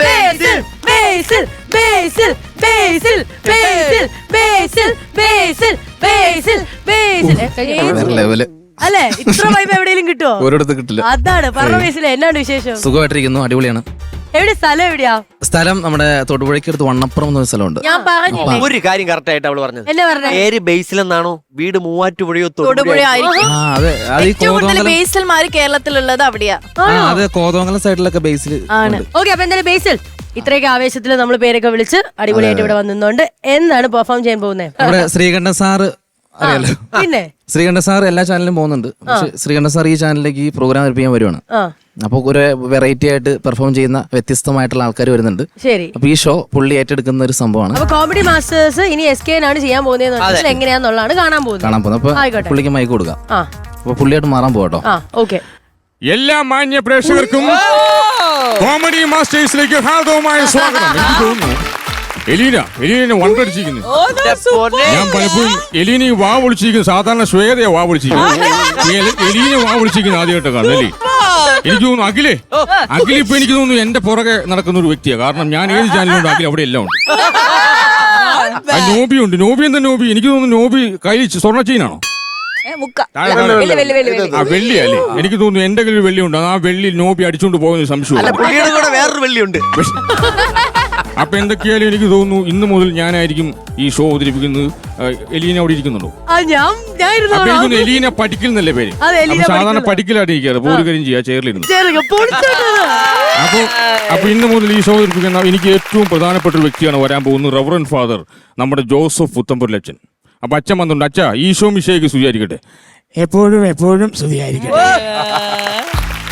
ബേസിൽ ബേസിൽ ബേസിൽ ബേസിൽ ബേസിൽ ബേസിൽ ബേസിൽ ബേസിൽ ബേസിൽ? അല്ലേ? ഇത്ര വൈബ് എവിടെയെങ്കിലും കിട്ടുമോ ഒരിടത്ത് കിട്ടില്ല. അതാണ്. പറഞ്ഞ ബേസിലെ എന്നാണ് വിശേഷം? സുഖമായിട്ടിരിക്കുന്നു അടിപൊളിയാണ്. എവിടെ സ്ഥലം എവിടെയാ? സ്ഥലം നമ്മുടെ തൊടുപുഴയ്ക്ക് അടുത്ത് വണ്ണപ്പുറം എന്നൊരു സ്ഥലമുണ്ട്. ഞാൻ പറഞ്ഞില്ലേ? ഒരു കാര്യം കറക്റ്റ് ആയിട്ട് അവൾ പറഞ്ഞു എന്നെ പറഞ്ഞേ? പേര് ബേസിലെന്നാണോ വീട് മൂവാറ്റുപുഴയോ തൊടുപുഴ തൊടുപുഴയോ? ആയിരിക്കും. ആ അതെ. അത് ഈ ഏറ്റവും കൂടുതൽ കോതമംഗലം ബേസൽമാര് കേരളത്തിലുള്ളത് അവിടെയാ. ആ. അത് കോതമംഗലം സൈഡിലൊക്കെ ബേസിൽ ആണ്. ഓക്കെ അപ്പൊ എന്തായാലും ബേസിൽ. ഇത്രയൊക്കെ ആവേശത്തിൽ നമ്മൾ പേരൊക്കെ വിളിച്ച് അടിപൊളിയായിട്ട് ഇവിടെ വന്നിട്ടുണ്ട് എന്നാണ് പെർഫോം ചെയ്യാൻ പോകുന്നത് നമ്മുടെ ശ്രീകണ്ഠൻ സാറ് അറിയാലോ. പിന്നെ? ശ്രീകണ്ഠ സാർ എല്ലാ ചാനലിലും പോകുന്നുണ്ട്. പക്ഷെ ശ്രീകണ്ഠ സാർ ഈ ചാനലിലേക്ക് ഈ പ്രോഗ്രാം ഏൽപ്പിക്കാൻ വരുവാണ്. അപ്പൊ അപ്പോൾ ഒരു വെറൈറ്റി ആയിട്ട് പെർഫോം ചെയ്യുന്ന വ്യത്യസ്തമായിട്ടുള്ള ആൾക്കാർ വരുന്നുണ്ട്. ശരി. അപ്പൊ ഈ ഷോ പുള്ളി ഏറ്റെടുക്കുന്ന ഒരു സംഭവമാണ്. അപ്പൊ കോമഡി മാസ്റ്റേഴ്സ് ഇനി എസ് കെ ആണ് ചെയ്യാൻ പോകുന്നത് എങ്ങനെയാന്നുള്ളതാണ് കാണാൻ പോകുന്നത്. കാണാൻ പോകുന്നത്. അപ്പൊ പുള്ളിക്ക് മൈക്ക് കൊടുക്കാം. ആ. അപ്പൊ പുള്ളിയായിട്ട് മാറാൻ പോകട്ടോ ആ ഓക്കെ എല്ലാ മാന്യ പ്രേക്ഷകർക്കും കോമഡി മാസ്റ്റേഴ്സിലേക്ക് ഹാർദവമായ സ്വാഗതം. എനിക്ക് തോന്നുന്നു എലീന എലീനെ വണ്ടടിച്ചിരിക്കുന്നു. ഞാൻ പലപ്പോഴും എലീന വാ വിളിച്ചിരിക്കുന്നു. സാധാരണ ശ്വേതയെ വാ വിളിച്ചിരിക്കുന്നു എലീന വാ വിളിച്ചിരിക്കുന്നു ആദ്യമായിട്ട് കാണും അല്ലേ? എനിക്ക് തോന്നുന്നു അഖിലേ അഖിൽ ഇപ്പൊ എനിക്ക് തോന്നുന്നു എന്റെ പുറകെ നടക്കുന്ന ഒരു വ്യക്തിയാണ് കാരണം ഞാൻ ഏത് ചാനലുണ്ട് അഖിൽ അവിടെ എല്ലാം ഉണ്ട് നോബി ഉണ്ട്. നോബി എന്താ നോബി? എനിക്ക് തോന്നുന്നു നോബി കയ്യിൽ സ്വർണ ചെയിനാണോ. വെള്ളിയല്ലേ എനിക്ക് തോന്നുന്നു എന്റെ കയ്യിൽ വെള്ളി ഉണ്ട് ആ വെള്ളി നോബി അടിച്ചുകൊണ്ട് പോകുന്ന സംശയം വേറൊരു വെള്ളിയുണ്ട്. അപ്പൊ എന്തൊക്കെയാലും എനിക്ക് തോന്നുന്നു ഇന്ന് മുതൽ ഞാനായിരിക്കും ഈ ഷോ അവതരിപ്പിക്കുന്നത്. എലീന അവിടെ ഇരിക്കുന്നുണ്ടോ? ആ ഞാൻ ഞാൻ അപ്പൊ ഇരുന്നോളാം. എലീന പഠിക്കൽ എന്നല്ലേ പേര്? അതെ, എലീന അപ്പൊ സാധാരണ പഠിക്കൽ. പഠിക്കലായിട്ട് ഇരിക്കാറ്. അപ്പൊ ഒരു കാര്യം ചെയ്യാ ചെയറിലിരുന്നു പൊളിച്ചിട്ടത്. അപ്പൊ അപ്പൊ ഇന്ന് മുതൽ ഈ ഷോ അവതരിപ്പിക്കുന്ന എനിക്ക് ഏറ്റവും പ്രധാനപ്പെട്ട ഒരു വ്യക്തിയാണ് വരാൻ പോകുന്നത് റവറൻ ഫാദർ നമ്മുടെ ജോസഫ് പുത്തമ്പുരലച്ചൻ അപ്പൊ അച്ഛൻ വന്നിട്ടുണ്ട്. അച്ഛാ ഷോ മിശയ്ക്ക് സുചാരിക്കട്ടെ എപ്പോഴും എപ്പോഴും സ്തുതിയായിരിക്കട്ടെ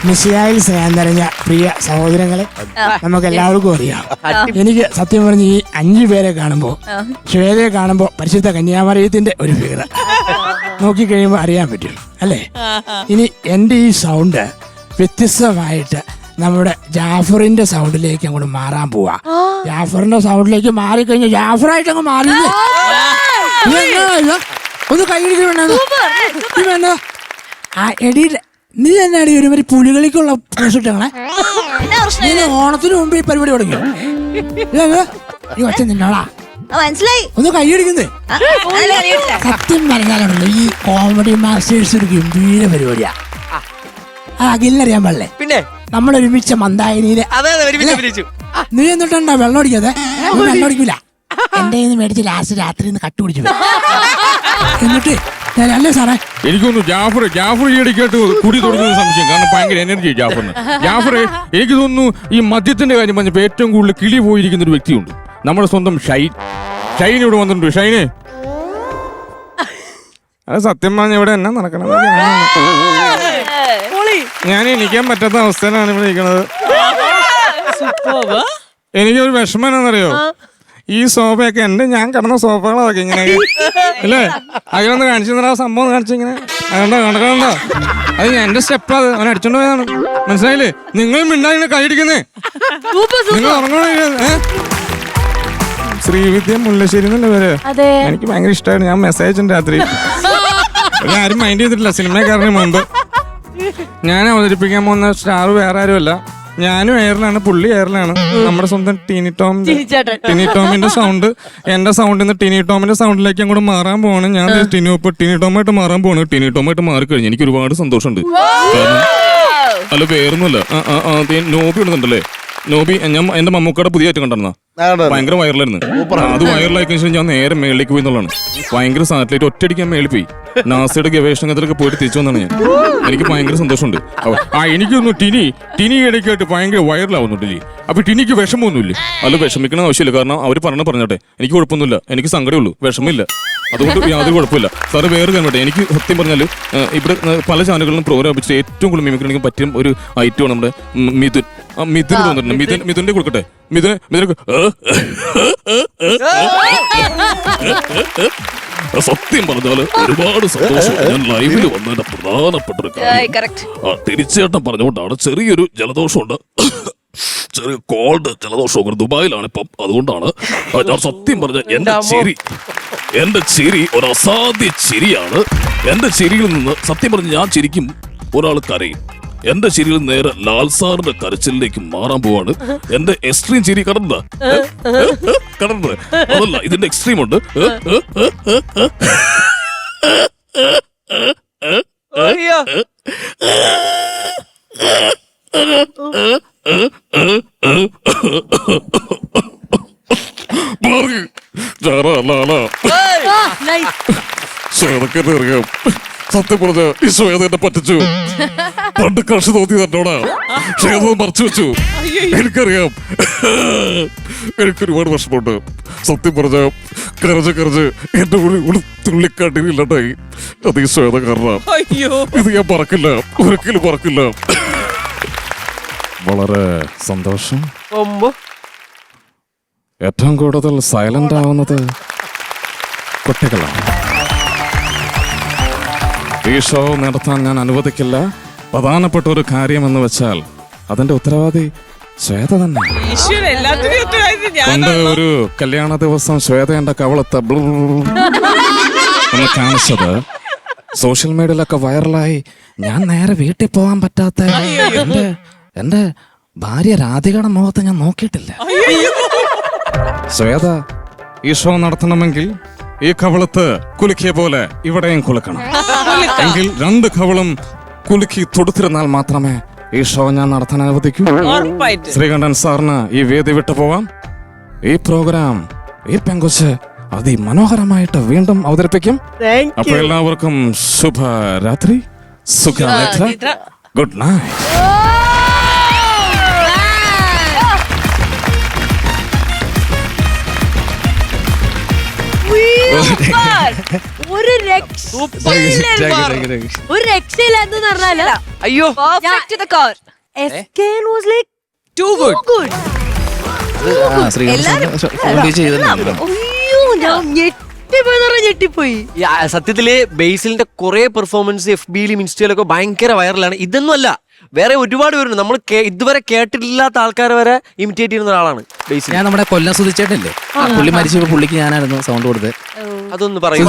മിസ്സിയായിൽ സ്നേഹം നിറഞ്ഞ പ്രിയ സഹോദരങ്ങളെ നമുക്ക് എല്ലാവർക്കും അറിയാം. എനിക്ക് സത്യം പറഞ്ഞ് ഈ അഞ്ചു പേരെ കാണുമ്പോ ശ്വേതയെ കാണുമ്പോ പരിശുദ്ധ കന്യാമറിയത്തിന്റെ ഒരു ഫിഗർ നോക്കിക്കഴിയുമ്പോൾ അറിയാൻ പറ്റും അല്ലേ? ഇനി എന്റെ ഈ സൗണ്ട് വ്യത്യസ്തമായിട്ട് നമ്മുടെ ജാഫറിന്റെ സൗണ്ടിലേക്ക് അങ്ങോട്ട് മാറാൻ പോവാ. ജാഫറിന്റെ സൗണ്ടിലേക്ക് മാറിക്കഴിഞ്ഞാൽ ജാഫറായിട്ട് അങ്ങ് ഇത്? ഒന്ന് കൈ ആ എടി നീ എന്നാടി ഒരുമാതിരി പുലികളിക്കുള്ള ഡ്രസ് നീ ഓണത്തിന് മുമ്പ് ഈ പരിപാടി തുടങ്ങി. ഈ ഒച്ച നിന്നോളാ മനസ്സിലായി. ഒന്ന് കൈയടിക്കുന്നേ സത്യം പറഞ്ഞാലുണ്ടല്ലോ ഈ കോമഡി മാസ്റ്റേഴ്സ് ഒരു ഗംഭീര പരിപാടിയാ. ആ. അഖിലിനറിയാൻ പാടില്ലേ? പിന്നെ? നമ്മൾ ഒരുമിച്ച മന്ദായനിയിലെ നീ എന്നിട്ടുണ്ടോ വെള്ളം അടിക്കാതെ? വെള്ളം അടിക്കൂല. എന്റെ കയ്യിൽ നിന്ന് മേടിച്ച് ലാസ്റ്റ് രാത്രി കട്ടുപിടിച്ചു കട്ടു പിടിച്ചു എന്നിട്ട് അല്ലേ സാറേ. എനിക്ക് തോന്നുന്നു ജാഫർ ജാഫർ ഈ ഇടയ്ക്കായിട്ട് കുടി തുടങ്ങുന്ന സംശയം. കാരണം ഭയങ്കര എനർജി ജാഫറിന്. ജാഫർ എനിക്ക് തോന്നുന്നു ഈ മദ്യത്തിന്റെ കാര്യം പറഞ്ഞപ്പോ ഏറ്റവും കൂടുതൽ കിളി പോയിരിക്കുന്ന ഒരു വ്യക്തിയുണ്ട്. നമ്മുടെ സ്വന്തം ഷൈൻ. ഷൈൻ ഇവിടെ വന്നിട്ടുണ്ട്. ഷൈനെ. അത് സത്യം പറഞ്ഞ ഇവിടെ എന്നാ നടക്കണം പൊളി. ഞാൻ എനിക്കാൻ പറ്റാത്ത അവസ്ഥയിലാണ് ഇവിടെ ഇരിക്കുന്നത് എനിക്കൊരു വിഷമം എന്നാണെന്നറിയോ ഈ സോഫയൊക്കെ എന്റെ ഞാൻ കിടന്ന സോഫകളൊക്കെ ഇങ്ങനെ അല്ലേ അതിലൊന്ന് കാണിച്ചു തന്നെ ആ സംഭവം കാണിച്ചു ഇങ്ങനെ കണ്ടോ അത് എന്റെ സ്റ്റെപ്പ് അത് അവൻ അടിച്ചോണ്ട് പോയതാണ്. മനസ്സിലായില്ലേ? നിങ്ങൾ മിണ്ടാങ്ങനെ കൈയടിക്കുന്നേ നിങ്ങൾ ഉറങ്ങണോ? ശ്രീവിദ്യ മുല്ലശ്ശേരി എന്നല്ലേ പേര്? എനിക്ക് ഭയങ്കര ഇഷ്ടമായിരുന്നു ഞാൻ മെസ്സേജ് ഉണ്ട് രാത്രി. ആരും മൈൻഡ് ചെയ്തിട്ടില്ല. സിനിമക്കാരന് മുമ്പ്. ഞാൻ അവതരിപ്പിക്കാൻ പോകുന്ന സ്റ്റാർ വേറെ ആരുമല്ല. ഞാനും എയറിലാണ് പുള്ളി എയറിലാണ്. നമ്മുടെ സ്വന്തം ടീനി ടോം ടീനി ടിനി ടോമിന്റെ സൗണ്ട് എന്റെ സൗണ്ടിൽ നിന്ന് ടിനി ടോമിന്റെ സൗണ്ടിലേക്ക് അങ്ങോട്ട് മാറാൻ പോവാണ്. ഞാൻ ദേ ടിനി ഇപ്പൊ ടിനി ടോമായിട്ട് മാറാൻ പോവാണ്. ടിനി ടോമായിട്ട് മാറി കഴിഞ്ഞു എനിക്ക് ഒരുപാട് സന്തോഷമുണ്ട്. കാരണം അല്ല വേറൊന്നുമല്ല. ആ, ആ, ആ, ദേ നോബി ഇടുന്നുണ്ടല്ലേ? നോബി ഞാൻ എന്റെ മമ്മൂക്കയുടെ പുതിയ കണ്ടിരുന്ന ഭയങ്കര വൈറലായിരുന്നു. അത് വൈറലായി കഴിഞ്ഞാൽ ഞാൻ നേരെ മേളിലേക്ക് പോയി എന്നുള്ളതാണ്. ഭയങ്കര സാറ്റലൈറ്റ് ഒറ്റയടിക്കാൻ മേളിൽ പോയി. നാസയുടെ ഗവേഷണത്തിലൊക്കെ പോയിട്ട് തിരിച്ചു വന്നാണ് ഞാൻ. എനിക്ക് ഭയങ്കര സന്തോഷമുണ്ട്. ആ എനിക്കൊന്നു ടിനി ടിനി ഇടയ്ക്കായിട്ട് ഭയങ്കര വൈറലാവുന്നുണ്ട് ജി അപ്പൊ ടിനിക്ക് വിഷമമൊന്നുമില്ല. അല്ല വിഷമിക്കണ ആവശ്യമില്ല. കാരണം അവർ പറഞ്ഞു പറഞ്ഞോട്ടെ. എനിക്ക് കുഴപ്പമൊന്നുമില്ല. എനിക്ക് സങ്കടമുള്ളൂ വിഷമില്ല അതുകൊണ്ട് യാതൊരു കുഴപ്പമില്ല. സാറ് വേറെ കാര്യം എനിക്ക് സത്യം പറഞ്ഞാൽ ഇവിടെ പല ചാനലുകളിലും പ്രോഗ്രാം വെച്ചിട്ട് ഏറ്റവും കൂടുതൽ മിമിക്രണിക്കാൻ പറ്റിയ ഒരു ഐറ്റമാണ് നമ്മുടെ മിഥുൻ. ആ, മിഥുൻ തോന്നിട്ടുണ്ട്. മിഥുൻ മിഥുന്റെ കൊടുക്കട്ടെ മിഥുന് മിഥുന സത്യം പറഞ്ഞാൽ ഒരുപാട് സന്തോഷം. ഞാൻ ലൈവിൽ വന്നതിന്റെ പ്രധാനപ്പെട്ട ഒരു കാര്യം തിരിച്ചേട്ടൻ പറഞ്ഞുകൊണ്ടാണ് ചെറിയൊരു ജലദോഷമുണ്ട്. ചെറിയ കോൾഡ് ജലദോഷം ദുബായിലാണ് ഇപ്പം. അതുകൊണ്ടാണ് ഞാൻ സത്യം പറഞ്ഞ എന്റെ ചിരി എന്റെ ചിരി ഒരു അസാധ്യ ചിരിയാണ്. എന്റെ ചിരിയിൽ നിന്ന് സത്യം പറഞ്ഞ് ഞാൻ ചിരിക്കും. ഒരാൾ കരയും. എന്റെ ചിരിയിൽ നേരെ ലാൽ സാറിന്റെ കരച്ചിലേക്ക് മാറാൻ പോവാണ് എന്റെ എക്സ്ട്രീം ചിരി കടന്നതാ കടന്നത് അതല്ല ഇതിന്റെ എക്സ്ട്രീം ഉണ്ട്. അയ്യോ മാറി. ഞാനാ ലാല ആ, nice. ശ്വേതക്ക് എന്നെ അറിയാം സത്യം പറഞ്ഞ ഈശോ ഏത് എന്നെ പറ്റിച്ചു. പണ്ട് കൃഷി തോന്നി തന്നോടാ ശ്വേത മറച്ചു വെച്ചു. എനിക്കറിയാം. എനിക്ക് ഒരുപാട് വിഷമമുണ്ട്. സത്യം പറഞ്ഞ കരച്ച് കരച്ച് എന്റെ ഉള്ളി ഉള്ളി തുള്ളിക്കാട്ടിനില്ലാണ്ടായി അത് ഈശോ ഏതാ കാരണം. ഇത് ഞാൻ പറക്കില്ല ഒരിക്കലും പറക്കില്ല വളരെ സന്തോഷം. ഏറ്റവും കൂടുതൽ സൈലന്റ് ആവുന്നത് കുട്ടികളാണ്. ഈ ഷോ നടത്താൻ ഞാൻ അനുവദിക്കില്ല. പ്രധാനപ്പെട്ട ഒരു കാര്യം എന്ന് വെച്ചാൽ അതിന്റെ ഉത്തരവാദി ശ്വേത തന്നെ. പണ്ട് ഒരു കല്യാണ ദിവസം ശ്വേത എന്റെ കവളത്ത് ബ്ലൂ കാണിച്ചത്. സോഷ്യൽ മീഡിയയിലൊക്കെ വൈറലായി. ഞാൻ നേരെ വീട്ടിൽ പോകാൻ പറ്റാത്ത എന്റെ എന്റെ ഭാര്യ രാധികയുടെ മുഖത്ത് ഞാൻ നോക്കിയിട്ടില്ല. ശ്വേത ഈ ഷോ നടത്തണമെങ്കിൽ ഈ കവളത്ത് കുലുക്കിയ പോലെ ഇവിടെയും കുലുക്കണം. എങ്കിൽ രണ്ട് കവളും കുലുക്കി തൊടുത്തിരുന്നാൽ മാത്രമേ ഈ ഷോ ഞാൻ നടത്താൻ അനുവദിക്കൂ. ശ്രീകണ്ഠൻ സാറിന് ഈ വേദി വിട്ടു പോവാം. ഈ പ്രോഗ്രാം ഈ പെങ്കൊച്ച് അതിമനോഹരമായിട്ട് വീണ്ടും അവതരിപ്പിക്കും. അപ്പൊ എല്ലാവർക്കും ശുഭരാത്രി. സുഖ ഗുഡ് നൈറ്റ് ഒരു. ഒരു രക്ഷയില്ലെന്ന് പറഞ്ഞാൽ അയ്യോ. ഞെട്ടിപ്പോയി സത്യത്തിൽ ബേസിലിന്റെ കുറെ പെർഫോമൻസ് എഫ് ബിയിലും ഇൻസ്റ്റയിലൊക്കെ ഭയങ്കര വൈറലാണ് ഇതൊന്നും അല്ല. വേറെ ഒരുപാട് പേരുണ്ട്. നമ്മൾ ഇതുവരെ കേട്ടിട്ടില്ലാത്ത ആൾക്കാർ വരെ ഇമിറ്റേറ്റ് ചെയ്യുന്ന ഒരാളാണ് ഞാൻ നമ്മുടെ കൊല്ലം സുധിച്ചേട്ടല്ലേ പുള്ളി മരിച്ചപ്പോൾ പുള്ളിക്ക് ഞാനായിരുന്നു സൗണ്ട് കൊടുത്തത്. അതൊന്ന് പറയും.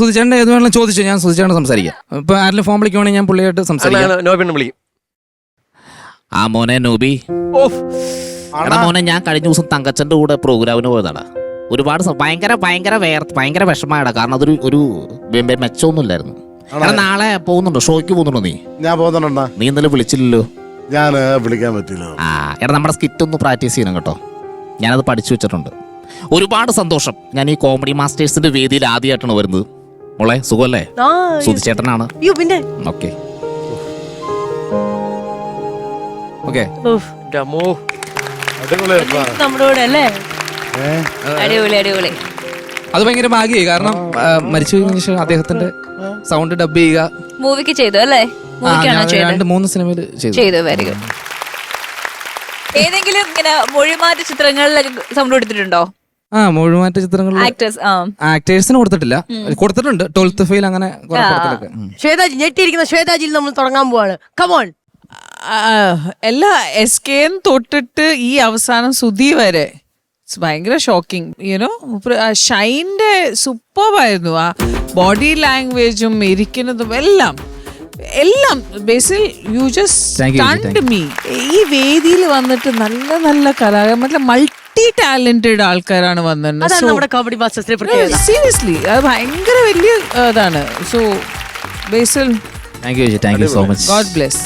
സുധിച്ചേട്ടൻ ഏത് വേണമെങ്കിലും ചോദിച്ചു ഞാൻ സുധിച്ചേട്ടൻ സംസാരിക്കാം. ഇപ്പൊ ആരെങ്കിലും ഫോൺ വിളിക്കുവാണെങ്കിൽ ഞാൻ പുള്ളിയായിട്ട് സംസാരിക്കാം. വിളിക്കും. ആ മോനെ നോബി. എടാ മോനെ ഞാൻ കഴിഞ്ഞ ദിവസം തങ്കച്ചന്റെ കൂടെ പ്രോഗ്രാമിന് പോയതാടാ. ഒരുപാട് ഭയങ്കര ഭയങ്കര വേർ ഭയങ്കര വിഷമായടാ കാരണം അതൊരു ഒരു മെച്ചമൊന്നുമില്ലായിരുന്നു. എടാ നാളെ പോകുന്നുണ്ടോ? ഷോയ്ക്ക് പോകുന്നുണ്ടോ നീ? ഞാൻ പോകുന്നുണ്ട? നീ ഇന്നലെ വിളിച്ചില്ലല്ലോ? ഞാൻ വിളിക്കാൻ പറ്റില്ല ആ എടാ നമ്മുടെ സ്കിറ്റ് ഒന്ന് പ്രാക്ടീസ് ചെയ്യണം കേട്ടോ. ഞാനത് പഠിച്ചു വെച്ചിട്ടുണ്ട്. ഒരുപാട് സന്തോഷം. ഞാൻ ഈ കോമഡി മാസ്റ്റേഴ്സിന്റെ വേദിയിൽ ആദ്യമായിട്ടാണ് വരുന്നത്. മോളെ സുഖമല്ലേ. സുധിച്ചേട്ടനാണ് ഓക്കെ. ഓക്കെ. അത് ഭയങ്കര ഭാഗ്യായി കാരണം മരിച്ചു കഴിഞ്ഞ ശേഷം അദ്ദേഹത്തിന്റെ സൗണ്ട് ഡബ് ചെയ്യുക. മൂവിക്ക് ചെയ്തു അല്ലേ? ആ, മൂവിക്കാണോ ഞാൻ ചെയ്തത്? രണ്ട് മൂന്ന് സിനിമയിൽ ചെയ്തു. ചെയ്തു വെരി ഗുഡ് ഏതെങ്കിലും ഇങ്ങനെ മൊഴിമാറ്റ ചിത്രങ്ങളിലൊക്കെ സൗണ്ട് കൊടുത്തിട്ടുണ്ടോ? ആ മൊഴിമാറ്റ ചിത്രങ്ങളിൽ ആക്ടേഴ്സ് ആ. ആക്ടേഴ്സിന് കൊടുത്തിട്ടില്ല. കൊടുത്തിട്ടുണ്ട്. ട്വൽത്ത് ഫെയിൽ അങ്ങനെ കുറെ പടത്തിലൊക്കെ ഉം. ശ്വേതാജി ഞെട്ടിയിരിക്കുന്ന ശ്വേതാജിയിൽ നമ്മൾ തുടങ്ങാൻ പോവാണ്. കമോൺ എല്ലാ എസ് കെ തൊട്ടിട്ട് ഈ അവസാനം സുധി വരെ. ഭയങ്കര ഷോക്കിംഗ് യുനോ ഷൈന്റെ സൂപ്പർവായിരുന്നു ആ ബോഡി ലാംഗ്വേജും ഇരിക്കുന്നതും എല്ലാം. എല്ലാം ബേസിൽ യു ജസ്റ്റ് മീ ഈ വേദിയിൽ വന്നിട്ട് നല്ല നല്ല കലാകാരന്മാർ മൾട്ടി ടാലന്റഡ് ആൾക്കാരാണ് വന്നത് സീരിയസ്ലി അത് ഭയങ്കര വലിയ ഇതാണ്. So Basil thank you thank you so much God bless